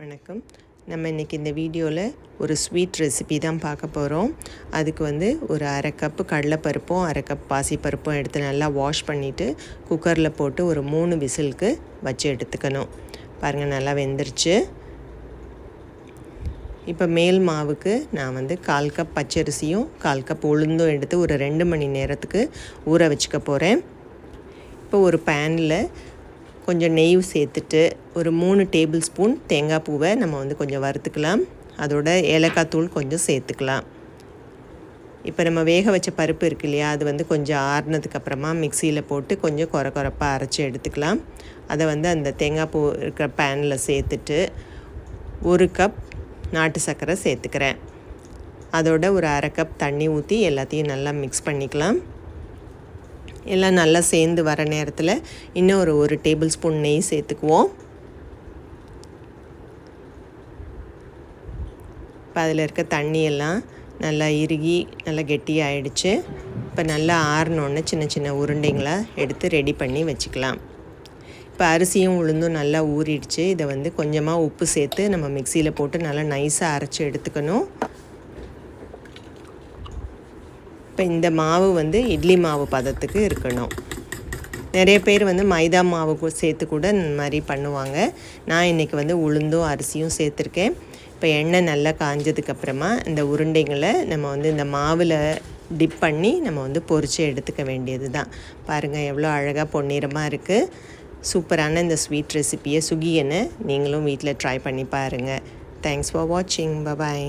வணக்கம். நம்ம இன்றைக்கி இந்த வீடியோவில் ஒரு ஸ்வீட் ரெசிபி தான் பார்க்க போகிறோம் அதுக்கு வந்து ஒரு அரை கப்பு கடலைப்பருப்பும் அரை கப் பாசிப்பருப்பும் எடுத்து நல்லா வாஷ் பண்ணிவிட்டு குக்கரில் போட்டு ஒரு மூணு விசிலுக்கு வச்சு எடுத்துக்கணும். பாருங்கள் நல்லா வெந்துருச்சு. இப்போ மேல் மாவுக்கு நான் வந்து கால் கப் பச்சரிசியும் கால் கப் உளுந்தும் எடுத்து ஒரு ரெண்டு மணி நேரத்துக்கு ஊற வச்சுக்க போகிறேன் இப்போ ஒரு பேனில் கொஞ்சம் நெய் சேர்த்துட்டு ஒரு மூணு டேபிள் ஸ்பூன் தேங்காய் பூவை நம்ம வந்து கொஞ்சம் வறுத்துக்கலாம். அதோட ஏலக்காய் தூள் கொஞ்சம் சேர்த்துக்கலாம். இப்போ நம்ம வேக வச்ச பருப்பு இருக்கு இல்லையா அது வந்து கொஞ்சம் ஆறுனதுக்கு அப்புறமா மிக்சியில் போட்டு கொஞ்சம் குறை குறைப்பாக அரைச்சி எடுத்துக்கலாம். அதை வந்து அந்த தேங்காய் பூ இருக்கிற பேனில் சேர்த்துட்டு ஒரு கப் நாட்டு சர்க்கரை சேர்த்துக்கிறேன். அதோட ஒரு அரை கப் தண்ணி ஊற்றி எல்லாத்தையும் நல்லா மிக்ஸ் பண்ணிக்கலாம். எல்லாம் நல்லா சேர்ந்து வர நேரத்தில் இன்னும் ஒரு ஒரு டேபிள் ஸ்பூன் நெய் சேர்த்துக்குவோம். இப்போ அதில் இருக்க தண்ணியெல்லாம் நல்லா இறுகி நல்லா கெட்டியாகிடுச்சு இப்போ நல்லா ஆறினோடனே சின்ன சின்ன உருண்டைங்களை எடுத்து ரெடி பண்ணி வச்சுக்கலாம். இப்போ அரிசியும் உளுந்தும் நல்லா ஊறிடுச்சு. இதை வந்து கொஞ்சமாக உப்பு சேர்த்து நம்ம மிக்சியில் போட்டு நல்லா நைஸாக அரைச்சி எடுத்துக்கணும். இப்போ இந்த மாவு வந்து இட்லி மாவு பதத்துக்கு இருக்கணும். நிறைய பேர் வந்து மைதா மாவு சேர்த்து கூட இந்த மாதிரி பண்ணுவாங்க. நான் இன்றைக்கி வந்து உளுந்தும் அரிசியும் சேர்த்துருக்கேன். இப்போ எண்ணெய் நல்லா காஞ்சதுக்கப்புறமா இந்த உருண்டைங்களை நம்ம வந்து இந்த மாவில் டிப் பண்ணி நம்ம வந்து பொறிச்சு எடுத்துக்க வேண்டியது தான். பாருங்கள் எவ்வளோ அழகாக பொன்னிறமாக இருக்குது சூப்பரான இந்த ஸ்வீட் ரெசிப்பியை சுகியனை நீங்களும் வீட்டில் ட்ரை பண்ணி பாருங்கள் தேங்க்ஸ் ஃபார் வாட்சிங் பபாய்